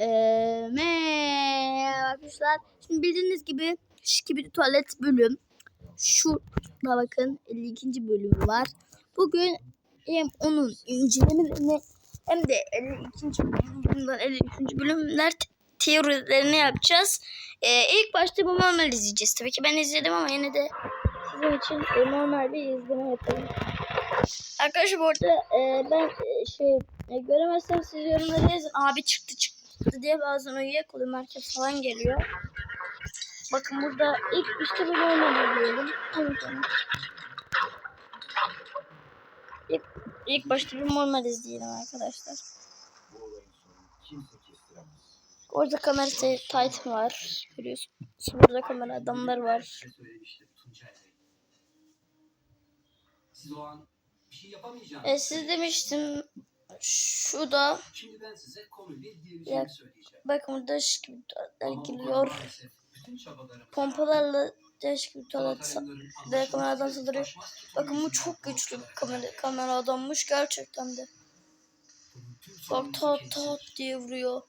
Ee, arkadaşlar. Şimdi bildiğiniz gibi gibi tuvalet bölüm. Şurada bakın 52. bölümü var. Bugün hem onun incelemelerini hem de 52. bölümden 53. bölümler te- teorilerini yapacağız. Ee, ilk başta bu normal izleyeceğiz. Tabii ki ben izledim ama yine de sizin için e, normal bir izleme yapalım. Arkadaşlar bu arada e, ben e, şey e, göremezsem siz yorumlara yazın. Abi çıktı çıktı diye bazen uyuyakalıyorum. Herkes falan geliyor. Bakın burada ilk işte bir normal izleyelim. Hadi bakalım. İlk, ilk başta bir normal izleyelim arkadaşlar. Orada kamera Titan var. Görüyorsunuz. Burada kamera adamlar var. Şey yapamayacaksınız. E, siz demiştim şu da Şimdi ben size konuyla Ya, bakın burada ışık gibi tuvaletler çabalarımız- Pompalarla değişik bir tuvalet direkt kameradan saldırıyor. Bakın bu çok güçlü bir kamera, kamera adammış gerçekten de. Bak tat tat diye vuruyor.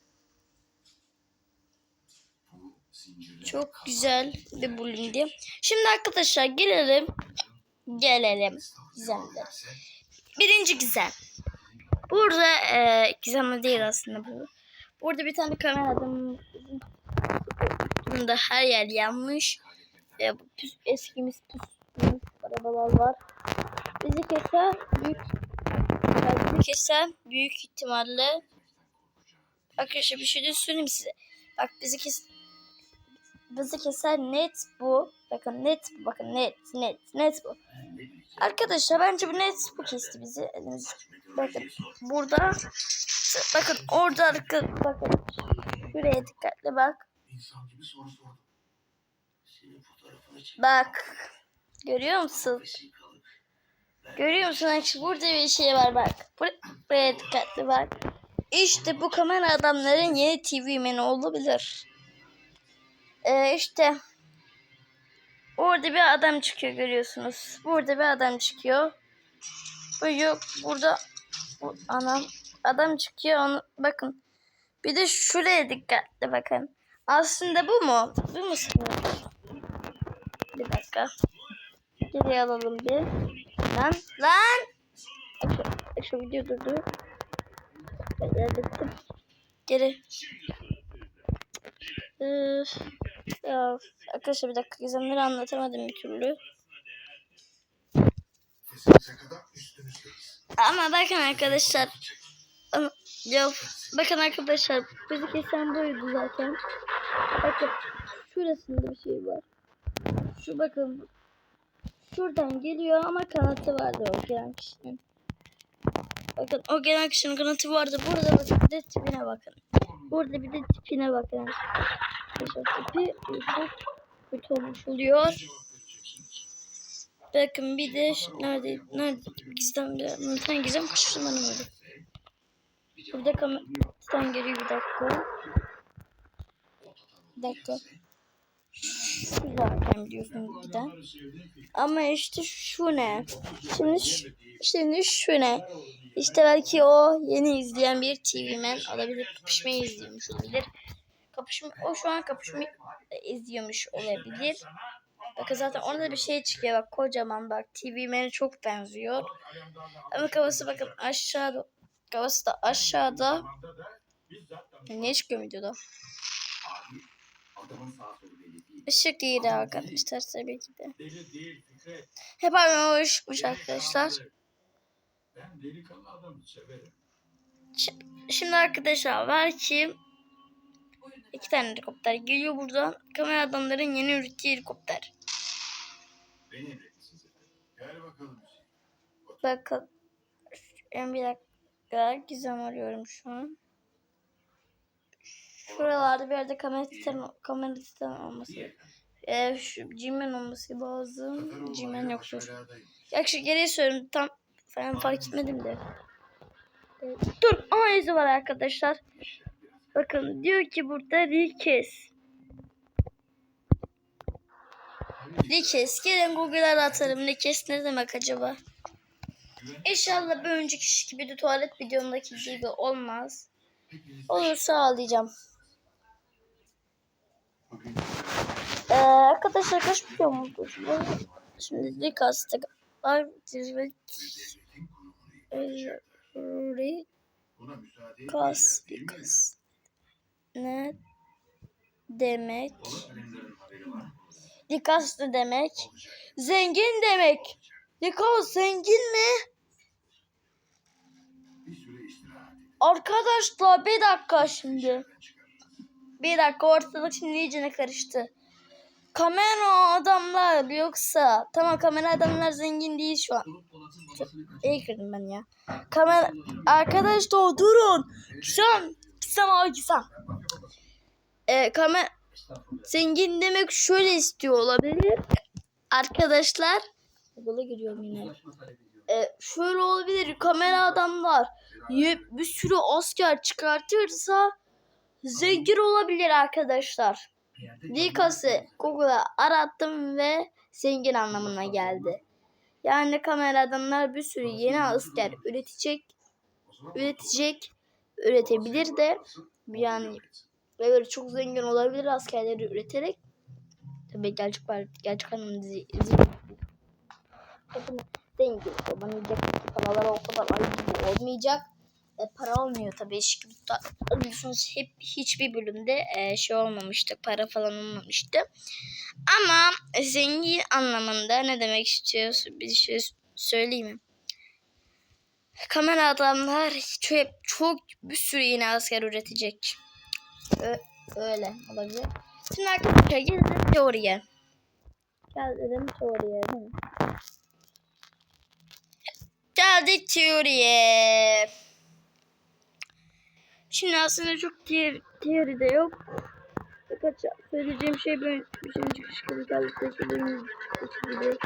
Çok güzel bir bölümdü. Şimdi arkadaşlar gelelim. Gelelim. Gizemler. Birinci gizem. Burada e, gizemli değil aslında bu. Burada bir tane kamera adamı Bunda her yer yanmış. E, püs, eskimiz püs, püs arabalar var. Bizi kesen büyük bizi kesen büyük ihtimalle Arkadaşlar bir şey de söyleyeyim size. Bak bizi kes bizi kesen net bu. Bakın net. Bakın net net net bu. Arkadaşlar bence bu net bu kesti bizi. Elimiz. Bakın burada bakın orada arka bakın şuraya dikkatli bak. Bak. Görüyor musun? Görüyor musun? Bak şu burada bir şey var bak. Bur- Buraya dikkatli bak. İşte bu kamera adamların yeni TV menü olabilir. Ee, işte orada bir adam çıkıyor görüyorsunuz. Burada bir adam çıkıyor. Bu yok burada bu anam adam çıkıyor onu bakın. Bir de şuraya dikkatli bakın. Aslında bu mu? Bu mu? Bir dakika. Geriye alalım bir. Lan lan. Şu, şu video durdu. Geri. Üf. Ya arkadaşlar bir dakika gizemleri anlatamadım bir türlü. Ama bakın arkadaşlar. Ya, bakın arkadaşlar. Bizi kesen buydu zaten. Bakın. Şurasında bir şey var. Şu bakın. Şuradan geliyor ama kanatı vardı o gelen kişinin. Bakın o gelen kişinin kanatı vardı. Burada bakın bir de tipine bakın. Burada bir de tipine bakın. Tipi çok kötü olmuş oluyor. Bakın bir de nerede nerede gizem bir anlatan gizem kaçırdım ben öyle. Burada kamerasından geliyor bir dakika. Bir dakika. Şu zaten biliyorsun giden. Ama işte şu ne? Şimdi şimdi şu ne? İşte belki o yeni izleyen bir TV man olabilir. Kapışmayı izliyormuş olabilir. Kapışma, o şu an kapışma izliyormuş olabilir. Bakın zaten orada bir şey çıkıyor bak kocaman bak TV Man'e çok benziyor. Ama kafası bakın aşağıda. Kafası da aşağıda. Ne çıkıyor videoda? Işık iyiydi arkadaşlar tabii ki de. Hep aynı o ışıkmış arkadaşlar. Şimdi arkadaşlar var ki iki tane helikopter geliyor buradan. Kamera adamların yeni ürettiği helikopter. Beni. Gel bakalım. Bakın. Ben bir dakika gizem arıyorum şu an. Şuralarda bir yerde kamera titan, kamera titan olması. Ee, şu G-Man olması lazım. G-Man yoktur. Ya şu geriye söylüyorum tam falan fark etmedim de. Dur ama izi var arkadaşlar. Bakın diyor ki burada Rikes. Rikes. Gelin Google'a atarım. Rikes ne demek acaba? İnşallah bir önceki gibi de tuvalet videomdaki gibi olmaz. Olursa ağlayacağım. Ee, arkadaşlar kaç biliyor musunuz? Şimdi Likas'ta var. devletin kurumunu Ne demek? Alemlerin haberi var. Likas ne demek? Zengin demek. Likas zengin mi? Arkadaşlar bir dakika şimdi. Bir dakika ortalık şimdi iyicene karıştı. Kamera adamlar yoksa tamam kamera adamlar zengin değil şu an. İyi girdim ben ya. Kamera arkadaşlar durun. Gizem. Gizem abi Gizem. Kamera Estağfurullah. zengin demek şöyle istiyor olabilir. Arkadaşlar. Google'a giriyorum yine. Ee, şöyle olabilir. Kamera adamlar bir sürü asker çıkartırsa zengin olabilir arkadaşlar. Yerde Likası Google'a arattım ve zengin anlamına geldi. Yani kamera adamlar bir sürü yeni asker üretecek, üretecek, üretebilir de yani böyle çok zengin olabilir askerleri üreterek. Tabii gerçek var, gerçek anlamda zi- zi- Bakın zengin olamayacak, paralar o kadar ay gibi olmayacak. E, para olmuyor tabii eşik biliyorsunuz hep hiçbir bölümde e, şey olmamıştı para falan olmamıştı ama zengin anlamında ne demek istiyorsun bir şey söyleyeyim mi? Kamera adamlar çok, çok bir sürü yeni asker üretecek. Ö- öyle olabilir. Şimdi arkadaşlar gelelim teoriye. Gelelim teoriye değil mi? Geldik teoriye. Şimdi aslında çok teori, teori de yok. Fakat söyleyeceğim şey ben üçüncü kışkırı geldik de söyleyeyim. Üçüncü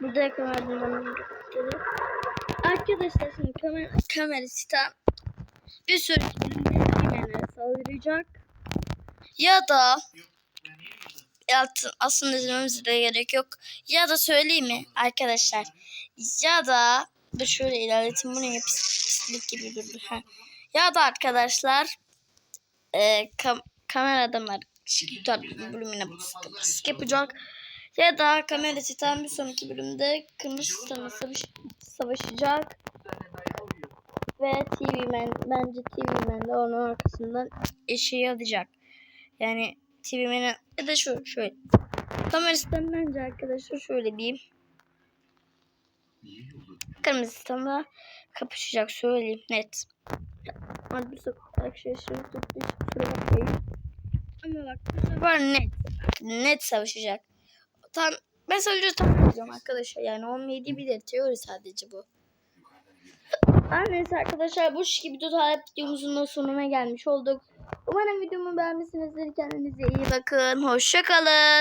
Burada yakaladım Arkadaşlar şimdi kamera sistem bir sürü filmlere saldıracak. Ya da ya, aslında izlememize de gerek yok. Ya da söyleyeyim mi arkadaşlar? Ya da dur şöyle ilerleteyim. Bu ne ya? Pis, pislik gibi durdu. Ha. Ya da arkadaşlar e, kam kamera adamlar tutar bölümüne baskı yapacak. Ya da kamera titan bir sonraki bölümde kırmızı sana savaş, savaşacak. Ve TV Man, bence TV Man de onun arkasından eşeği alacak. Yani TV Man'e ya da şu şöyle. Kamerasından bence arkadaşlar şöyle diyeyim. Kırmızı titanla kapışacak söyleyeyim net. Bu sefer arkadaşlar tuttuğu için kusura bakmayın. Ama bak bu sefer net. Net savaşacak. Tam, ben sadece tam biliyorum arkadaşlar. Yani 17 bilir teori sadece bu. Her neyse arkadaşlar bu gibi tutar videomuzun da sonuna gelmiş olduk. Umarım videomu beğenmişsinizdir. Kendinize iyi bakın. Hoşçakalın.